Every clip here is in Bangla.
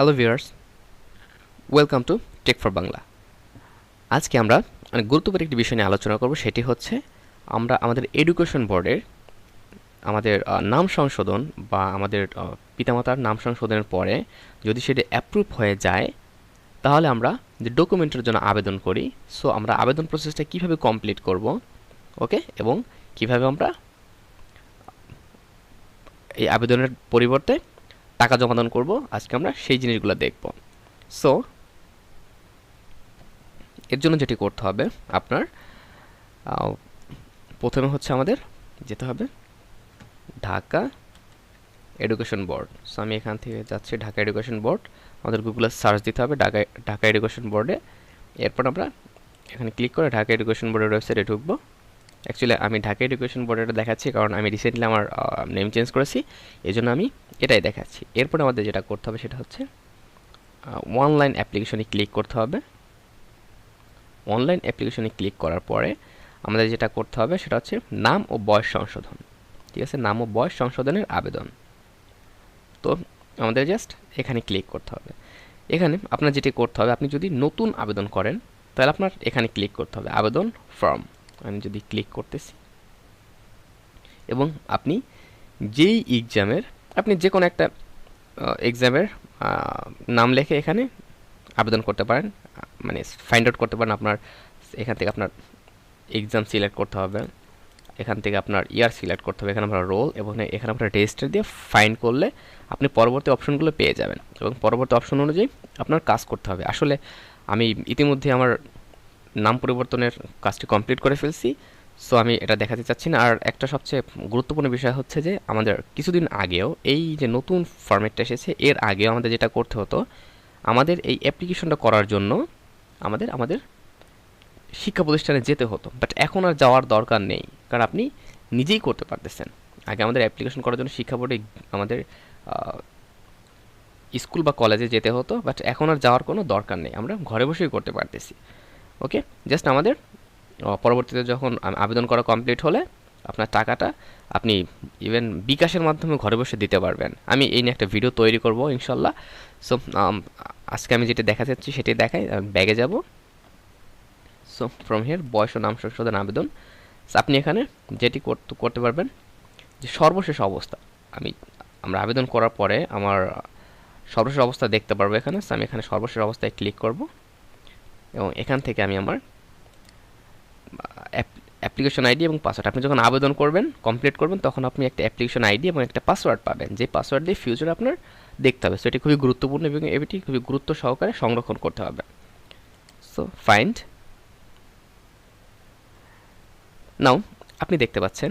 Hello viewers welcome to tech for Bangla আজকে আমরা অনেক গুরুত্বপূর্ণ একটি বিষয় নিয়ে আলোচনা করব, সেটি হচ্ছে আমরা আমাদের এডুকেশন বোর্ডের আমাদের নাম সংশোধন বা আমাদের পিতামাতার নাম সংশোধনের পরে যদি সেটি অ্যাপ্রুভ হয়ে যায়, তাহলে আমরা যে ডকুমেন্টের জন্য আবেদন করি সো আমরা আবেদন প্রসেসটা কীভাবে কমপ্লিট করব ওকে এবং কীভাবে আমরা এই আবেদনের পরিবর্তে টাকা জমাদান করব, আজকে আমরা সেই জিনিসগুলো দেখব। সো এর জন্য যেটি করতে হবে, আপনার প্রথমে হচ্ছে আমাদের যেতে হবে ঢাকা এডুকেশন বোর্ড। সো আমি এখান থেকে যাচ্ছি ঢাকা এডুকেশন বোর্ড। আমাদের গুগলে সার্চ দিতে হবে ঢাকা ঢাকা এডুকেশন বোর্ডে। এরপর আমরা এখানে ক্লিক করে ঢাকা এডুকেশন বোর্ডের ওয়েবসাইটে ঢুকবো। অ্যাকচুয়ালি আমি ঢাকা এডুকেশন বোর্ডের দেখাচ্ছি, কারণ আমি রিসেন্টলি আমার নেম চেঞ্জ করেছি এই জন্য আমি এটাই দেখাচ্ছি। এরপরে আমাদের যেটা করতে হবে সেটা হচ্ছে অনলাইন অ্যাপ্লিকেশনে ক্লিক করতে হবে। অনলাইন অ্যাপ্লিকেশনে ক্লিক করার পরে আমাদের যেটা করতে হবে সেটা হচ্ছে নাম ও বয়স সংশোধন। ঠিক আছে? নাম ও বয়স সংশোধনের আবেদন। তো আমাদের জাস্ট এখানে ক্লিক করতে হবে। এখানে আপনার যেটি করতে হবে, আপনি যদি নতুন আবেদন করেন, তাহলে আপনার এখানে ক্লিক করতে হবে, আবেদন ফর্ম আমি যদি ক্লিক করতেছি। এবং আপনি যেই এক্সামের আপনি যে কোনো একটা এক্সামের নাম লিখে এখানে আবেদন করতে পারেন। মানে ফাইন্ড আউট করতে পারেন আপনার, এখান থেকে আপনার এক্সাম সিলেক্ট করতে হবে। এখান থেকে আপনার ইয়ার সিলেক্ট করতে হবে। এখানে আপনার রোল এবং এখানে আপনার রেজিস্টার দিয়ে ফাইন্ড করলে আপনি পরবর্তী অপশনগুলো পেয়ে যাবেন। এবং পরবর্তী অপশন অনুযায়ী আপনার কাজ করতে হবে। আসলে আমি ইতিমধ্যে আমার নাম পরিবর্তনের কাজটি কমপ্লিট করে ফেলছি। সো আমি এটা দেখাতে চাচ্ছি না। আর একটা সবচেয়ে গুরুত্বপূর্ণ বিষয় হচ্ছে যে, আমাদের কিছুদিন আগেও এই যে নতুন ফরম্যাটটা এসেছে, এর আগেও আমাদের যেটা করতে হতো, আমাদের এই অ্যাপ্লিকেশনটা করার জন্য আমাদের আমাদের শিক্ষা প্রতিষ্ঠানে যেতে হতো। বাট এখন আর যাওয়ার দরকার নেই, কারণ আপনি নিজেই করতে পারতেছেন। আগে আমাদের অ্যাপ্লিকেশন করার জন্য শিক্ষা বোর্ডে আমাদের স্কুল বা কলেজে যেতে হতো বাট এখন আর যাওয়ার কোনো দরকার নেই। আমরা ঘরে বসেই করতে পারতেছি। ওকে জাস্ট আমাদের পরবর্তীতে যখন আবেদন করা কমপ্লিট হলে আপনার টাকাটা আপনি ইভেন বিকাশের মাধ্যমে ঘরে বসে দিতে পারবেন। আমি এই নিয়ে একটা ভিডিও তৈরি করব, ইনশাল্লাহ। সো আজকে আমি যেটা দেখা যাচ্ছি সেটি দেখাই ব্যাগে যাব। সো ফ্রম হিয়ার বয়স ও নাম সংশোধন আবেদন। আপনি এখানে যেটি করতে পারবেন, যে সর্বশেষ অবস্থা। আমি, আমরা আবেদন করার পরে আমার সর্বশেষ অবস্থা দেখতে পারব এখানে। আমি এখানে সর্বশেষ অবস্থায় ক্লিক করব। এবং এখান থেকে আমি আমার অ্যাপ্লিকেশন আইডি এবং পাসওয়ার্ড। আপনি যখন আবেদন করবেন কমপ্লিট করবেন, তখন আপনি একটা অ্যাপ্লিকেশন আইডি এবং একটা পাসওয়ার্ড পাবেন। যে পাসওয়ার্ড দিয়ে ফিউচার আপনার দেখতে হবে। সো এটি খুবই গুরুত্বপূর্ণ এবং এটি খুবই গুরুত্ব সহকারে সংরক্ষণ করতে হবে। সো ফাইন্ড নাও আপনি দেখতে পাচ্ছেন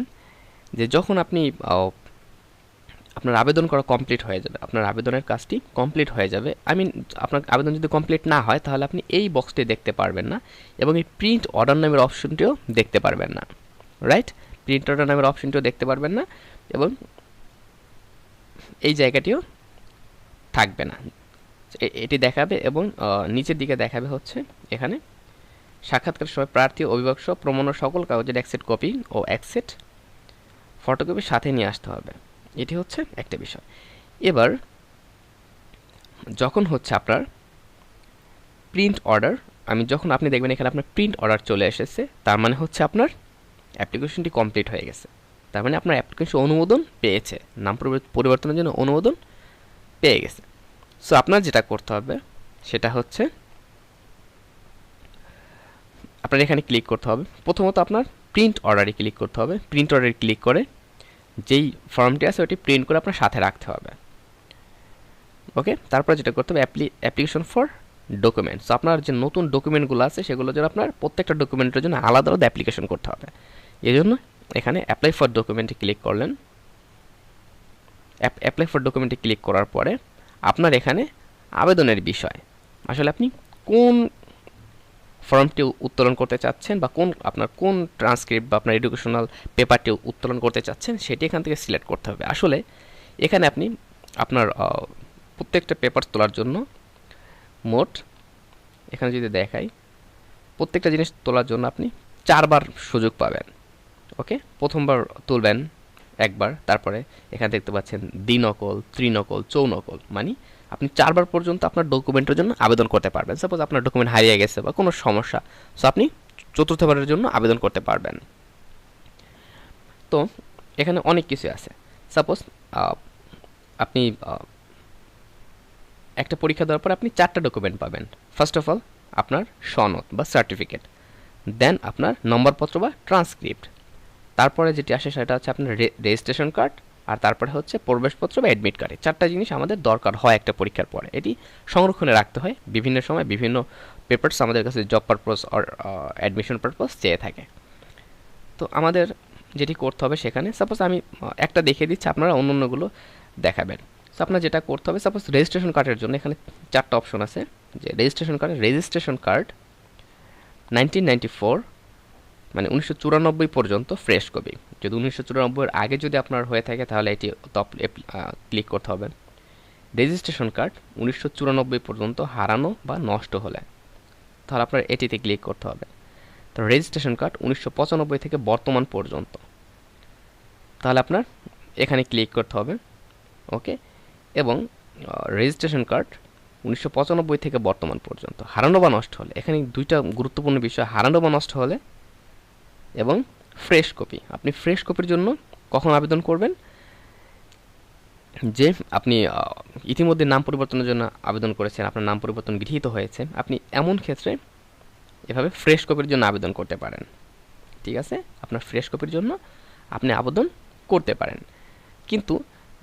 যে যখন আপনি আপনার আবেদন করা কমপ্লিট হয়ে যাবে। আপনার আবেদনের কাজটি কমপ্লিট হয়ে যাবে। আই মিন আপনার আবেদন যদি কমপ্লিট না হয়, তাহলে আপনি এই বক্সটি দেখতে পারবেন না এবং এই প্রিন্ট অর্ডার নামের অপশনটিও দেখতে পারবেন না। রাইট প্রিন্ট অর্ডার নামের অপশনটিও দেখতে পারবেন না এবং এই জায়গাটিও থাকবে না। এটি দেখাবে এবং নিচের দিকে দেখাবে হচ্ছে এখানে সাক্ষাৎকার সময় প্রার্থী, অভিভাবক সহ প্রমাণ সকল কাগজের অ্যাকসেট কপি ও অ্যাকসেট ফটোকপি সাথে নিয়ে আসতে হবে। এটি হচ্ছে একটা বিষয়। এবার, যখন হচ্ছে আপনার প্রিন্ট অর্ডার আমি যখন আপনি দেখবেন এখানে আপনার প্রিন্ট অর্ডার চলে এসেছে, তার মানে হচ্ছে আপনার অ্যাপ্লিকেশনটি কমপ্লিট হয়ে গেছে। তার মানে আপনার অ্যাপ্লিকেশন অনুমোদন পেয়েছে, নাম পরিবর্ত- পরিবর্তনের জন্য অনুমোদন পেয়ে গেছে। সো আপনার যেটা করতে হবে, সেটা হচ্ছে আপনার এখানে ক্লিক করতে হবে। প্রথমত আপনার প্রিন্ট অর্ডারে ক্লিক করতে হবে। প্রিন্ট অর্ডারে ক্লিক করে যেই ফর্মটি আছে, ওটি প্রিন্ট করে আপনার সাথে রাখতে হবে। ওকে তারপর যেটা করতে হবে অ্যাপ্লিকেশন ফর ডকুমেন্টস আপনার যে নতুন ডকুমেন্টগুলো আছে সেগুলো যেন আপনার প্রত্যেকটা ডকুমেন্টের জন্য আলাদা আলাদা অ্যাপ্লিকেশন করতে হবে। এই জন্য এখানে অ্যাপ্লাই ফর ডকুমেন্টে ক্লিক করলেন। অ্যাপ্লাই ফর ডকুমেন্টে ক্লিক করার পরে আপনার এখানে আবেদনের বিষয়। আসলে আপনি কোন ফর্মটি উত্তোলন করতে চাচ্ছেন বা কোন আপনার কোন ট্রান্সক্রিপ্ট বা আপনার এডুকেশনাল পেপারটি উত্তোলন করতে চাচ্ছেন সেটি এখান থেকে সিলেক্ট করতে হবে। আসলে এখানে আপনি আপনার প্রত্যেকটা পেপার তোলার জন্য মোট, এখানে যদি দেখাই, প্রত্যেকটা জিনিস তোলার জন্য আপনি চারবার সুযোগ পাবেন। ওকে? প্রথমবার তুলবেন একবার, তারপরে এখানে দেখতে পাচ্ছেন দ্বিনকল, ত্রিনকল, চৌনকল মানে আপনি চারবার পর্যন্ত আপনার ডকুমেন্টের জন্য আবেদন করতে পারবেন। সাপোজ আপনার ডকুমেন্ট হারিয়ে গেছে বা কোনো সমস্যা সো আপনি চতুর্থবারের জন্য আবেদন করতে পারবেন। তো, এখানে অনেক কিছু আছে। সাপোজ আপনি একটা পরীক্ষা দেওয়ার পর আপনি চারটা ডকুমেন্ট পাবেন। ফার্স্ট অফ অল আপনার সনদ বা সার্টিফিকেট দেন আপনার নম্বরপত্র বা ট্রান্সক্রিপ্ট তারপরে যেটি আসে সেটা হচ্ছে আপনার রেজিস্ট্রেশন কার্ড আর তারপরে হচ্ছে প্রবেশপত্র বা অ্যাডমিট কার্ড চারটা জিনিস আমাদের দরকার হয় একটা পরীক্ষার পরে। এটি সংরক্ষণে রাখতে হয়। বিভিন্ন সময় বিভিন্ন পেপারস আমাদের কাছে job purpose or admission purpose চেয়ে থাকে। তো আমাদের যেটি করতে হবে সেখানে সাপোজ আমি একটা দেখিয়ে দিচ্ছি, আপনারা অন্য অন্যগুলো দেখাবেন। সো আপনার যেটা করতে হবে সাপোজ রেজিস্ট্রেশন কার্ডের জন্য এখানে চারটা অপশন আছে। যে registration card registration card nineteen ninety four মানে উনিশশো চুরানব্বই পর্যন্ত ফ্রেশ কপি যদি উনিশশো চুরানব্বইয়ের আগে যদি আপনার হয়ে থাকে, তাহলে এটি টপ ক্লিক করতে হবে। রেজিস্ট্রেশন কার্ড উনিশশো চুরানব্বই পর্যন্ত হারানো বা নষ্ট হলে, তাহলে আপনার এটিতে ক্লিক করতে হবে। তো রেজিস্ট্রেশন কার্ড উনিশশো পঁচানব্বই থেকে বর্তমান পর্যন্ত। তাহলে আপনার এখানে ক্লিক করতে হবে ওকে এবং রেজিস্ট্রেশন কার্ড উনিশশো পঁচানব্বই থেকে বর্তমান পর্যন্ত। হারানো বা নষ্ট হলে, এখানে দুইটা গুরুত্বপূর্ণ বিষয়, হারানো বা নষ্ট হলে এবং ফ্রেশ কপি আপনি ফ্রেশ কপির জন্য কখন আবেদন করবেন? যে আপনি ইতিমধ্যে নাম পরিবর্তনের জন্য আবেদন করেছেন, আপনার নাম পরিবর্তন গৃহীত হয়েছে, আপনি এমন ক্ষেত্রে এভাবে ফ্রেশ কপির জন্য আবেদন করতে পারেন। ঠিক আছে? আপনার ফ্রেশ কপির জন্য আপনি আবেদন করতে পারেন। কিন্তু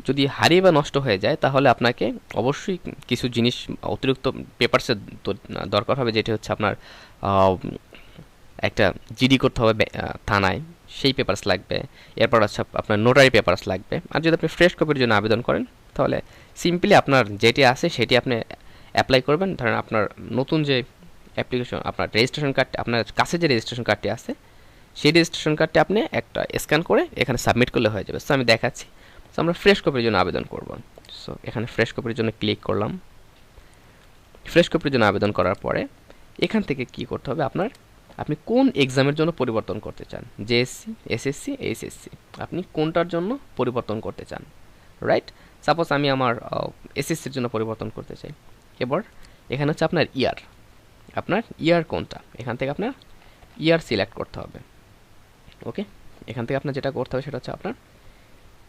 যদি হারিয়ে বা নষ্ট হয়ে যায়, তাহলে আপনাকে অবশ্যই কিছু জিনিস, অতিরিক্ত পেপারসের দরকার হবে, যেটি হচ্ছে আপনার একটা জিডি করতে হবে থানায়, সেই পেপারস লাগবে। এরপর হচ্ছে আপনার নোটারি পেপারস লাগবে। আর যদি আপনি ফ্রেশ কপির জন্য আবেদন করেন, তাহলে সিম্পলি আপনার যেটি আছে সেটি আপনি অ্যাপ্লাই করবেন। ধরেন আপনার নতুন যে অ্যাপ্লিকেশন আপনার রেজিস্ট্রেশন কার্ডটি আপনার কাছে যে রেজিস্ট্রেশন কার্ডটি আছে, সেই রেজিস্ট্রেশন কার্ডটি আপনি একটা স্ক্যান করে এখানে সাবমিট করলে হয়ে যাবে। সো আমি দেখাচ্ছি। সো আমরা ফ্রেশ কপির জন্য আবেদন করব। সো এখানে ফ্রেশ কপির জন্য ক্লিক করলাম। ফ্রেশ কপির জন্য আবেদন করার পরে এখান থেকে কি করতে হবে? আপনার আপনি কোন এক্সামের জন্য পরিবর্তন করতে চান? জেএসসি এসএসসি এইচএসসি আপনি কোনটার জন্য পরিবর্তন করতে চান? রাইট সাপোজ আমি আমার এসএসসির জন্য পরিবর্তন করতে চাই। এবার এখানে হচ্ছে আপনার ইয়ার আপনার ইয়ার কোনটা? এখান থেকে আপনার ইয়ার সিলেক্ট করতে হবে। ওকে এখান থেকে আপনার যেটা করতে হবে সেটা হচ্ছে আপনার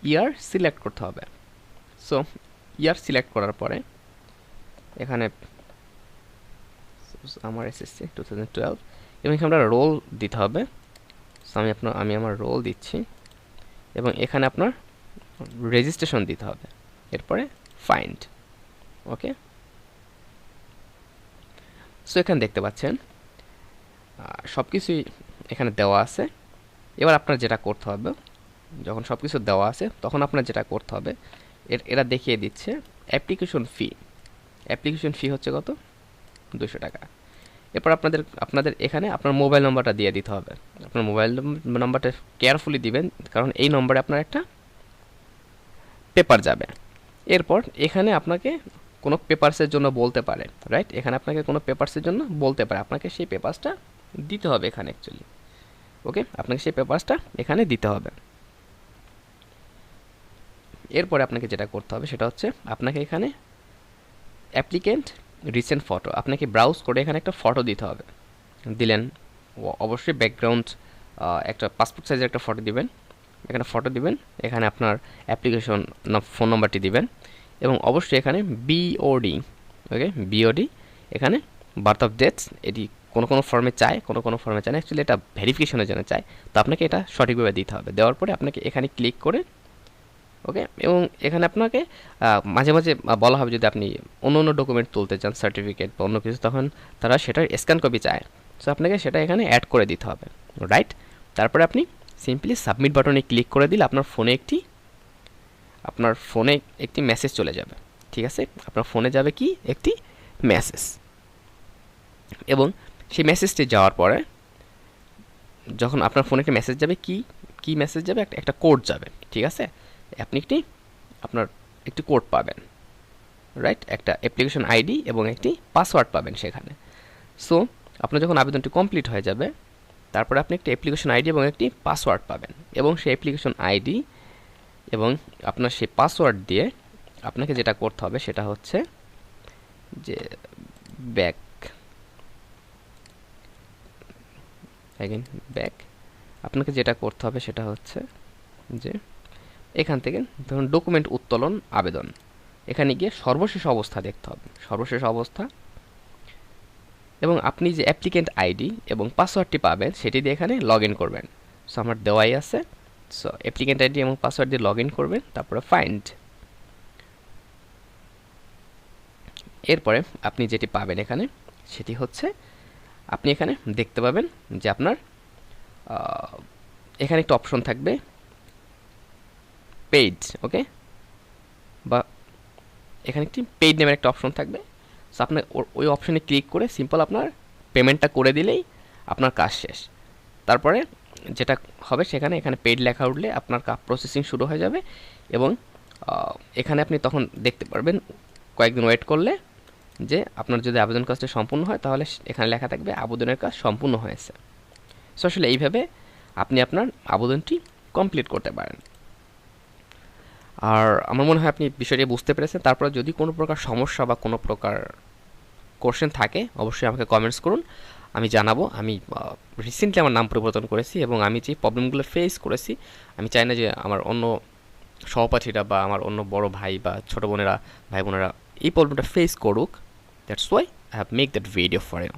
ইয়ার সিলেক্ট করতে হবে। সো ইয়ার সিলেক্ট করার পরে এখানে, আমার এসএসসি টু থাউজেন্ড টুয়েলভ এবং এখানে আপনার রোল দিতে হবে। সো আমি আপনার, আমি আমার রোল দিচ্ছি। এবং এখানে আপনার রেজিস্ট্রেশন দিতে হবে। এরপরে ফাইন্ড ওকে সো এখানে দেখতে পাচ্ছেন সব কিছুই এখানে দেওয়া আছে। এবার আপনার যেটা করতে হবে, যখন সব কিছু দেওয়া আছে, তখন আপনার যেটা করতে হবে, এর, এরা দেখিয়ে দিচ্ছে অ্যাপ্লিকেশন ফি অ্যাপ্লিকেশন ফি হচ্ছে কত? দুশো টাকা। এরপর আপনাদের আপনাদের এখানে আপনার মোবাইল নম্বরটা দিয়ে দিতে হবে। আপনার মোবাইল নাম্বারটা কেয়ারফুলি দিবেন, কারণ এই নম্বরে আপনার একটা পেপার যাবে। এরপর এখানে আপনাকে কোনো পেপারসের জন্য বলতে পারে রাইট এখানে আপনাকে কোনো পেপারসের জন্য বলতে পারে। আপনাকে সেই পেপারসটা দিতে হবে এখানে অ্যাকচুয়ালি ওকে আপনাকে সেই পেপারসটা এখানে দিতে হবে। এরপরে আপনাকে যেটা করতে হবে সেটা হচ্ছে, আপনাকে এখানে অ্যাপ্লিকেন্ট রিসেন্ট ফটো আপনাকে ব্রাউজ করে এখানে একটা ফটো দিতে হবে। দিলেন অবশ্যই ব্যাকগ্রাউন্ড একটা পাসপোর্ট সাইজের একটা ফটো দিবেন। এখানে ফটো দিবেন, এখানে আপনার অ্যাপ্লিকেশন ফোন নাম্বারটি দিবেন এবং অবশ্যই এখানে বিওডি ওকে বিওডি এখানে বার্থ অফ ডেটস এটি কোনো কোনো ফর্মে চায়, কোনো কোনো ফর্মে চায় না। অ্যাকচুয়ালি এটা ভেরিফিকেশনের জন্য চায়। তো আপনাকে এটা সঠিকভাবে দিতে হবে। দেওয়ার পরে আপনাকে এখানে ক্লিক করে ওকে এবং এখানে আপনাকে মাঝে মাঝে বলা হবে যদি আপনি অন্য অন্য ডকুমেন্ট তুলতে চান সার্টিফিকেট বা অন্য কিছু, তখন তারা সেটার স্ক্যান কপি চায়। সো আপনাকে সেটা এখানে অ্যাড করে দিতে হবে। রাইট তারপরে আপনি সিম্পলি সাবমিট বাটনে ক্লিক করে দিলে আপনার ফোনে একটি, আপনার ফোনে একটি মেসেজ চলে যাবে। ঠিক আছে? আপনার ফোনে যাবে কি? একটি মেসেজ এবং সেই মেসেজটি যাওয়ার পরে, যখন আপনার ফোনে একটি মেসেজ যাবে, কি কি মেসেজ যাবে? একটা কোড যাবে। ঠিক আছে? আপনি একটি আপনার একটি কোড পাবেন রাইট একটা অ্যাপ্লিকেশন আইডি এবং একটি পাসওয়ার্ড পাবেন সেখানে। সো আপনার যখন আবেদনটি কমপ্লিট হয়ে যাবে, তারপরে আপনি একটি অ্যাপ্লিকেশন আইডি এবং একটি পাসওয়ার্ড পাবেন এবং সেই অ্যাপ্লিকেশন আইডি এবং আপনার সেই পাসওয়ার্ড দিয়ে আপনাকে যেটা করতে হবে সেটা হচ্ছে যে ব্যাক ব্যাক, আপনাকে যেটা করতে হবে সেটা হচ্ছে যে এখান থেকে ধরুন ডকুমেন্ট উত্তোলন, আবেদন। এখানে গিয়ে সর্বশেষ অবস্থা দেখতে হবে। সর্বশেষ অবস্থা। এবং আপনি যে অ্যাপ্লিকেন্ট আইডি এবং পাসওয়ার্ডটি পাবেন, সেটি দিয়ে এখানে লগ করবেন। সো আমার দেওয়াই আছে। সো অ্যাপ্লিকেন্ট আইডি এবং পাসওয়ার্ড দিয়ে লগ করবেন, তারপরে ফাইন্ড এরপরে আপনি যেটি পাবেন এখানে, সেটি হচ্ছে, আপনি এখানে দেখতে পাবেন যে আপনার এখানে একটা অপশন থাকবে পেইড ওকে বা এখানে একটি পেইড নেমের একটা অপশন থাকবে। সো আপনার ওই অপশনে ক্লিক করে সিম্পল আপনার পেমেন্টটা করে দিলেই আপনার কাজ শেষ। তারপরে যেটা হবে সেখানে এখানে পেইড লেখা উঠলে আপনার প্রসেসিং শুরু হয়ে যাবে এবং এখানে আপনি তখন দেখতে পারবেন কয়েকদিন ওয়েট করলে যে আপনার যদি আবেদন কাজটা সম্পূর্ণ হয় তাহলে এখানে লেখা থাকবে আবেদনের কাজ সম্পূর্ণ হয়েছে। সো আসলে এইভাবে আপনি আপনার আবেদনটি কমপ্লিট করতে পারেন। আর আমার মনে হয় আপনি বিষয়টি বুঝতে পেরেছেন। তারপরে যদি কোনো প্রকার সমস্যা বা কোনো প্রকার কোশ্চেন থাকে, অবশ্যই আমাকে কমেন্টস করুন। আমি জানাব। আমি রিসেন্টলি আমার নাম পরিবর্তন করেছি এবং আমি যে প্রবলেমগুলো ফেস করেছি, আমি চাই না যে আমার অন্য সহপাঠীরা বা আমার অন্য বড় ভাই বা ছোটো বোনেরা, ভাই বোনেরা এই প্রবলেমটা ফেস করুক। That's why I have make that video for you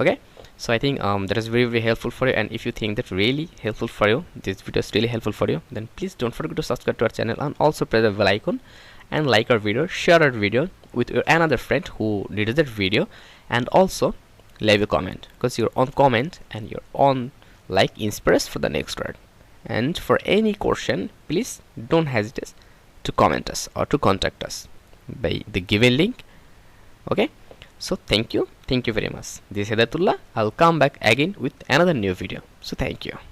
okay? So i think um, that is very very helpful for you. And if you think that really helpful for you this video is really helpful for you then please don't forget to subscribe to our channel and also press the bell icon and like our video share our video with your another friend who needs that video and also leave a comment. Because your own comment and your own like inspires for the next word. And for any question please don't hesitate to comment us or to contact us by the given link. Okay so thank you. Thank you very much. This is Hidatullah i'll come back again with another new video. So thank you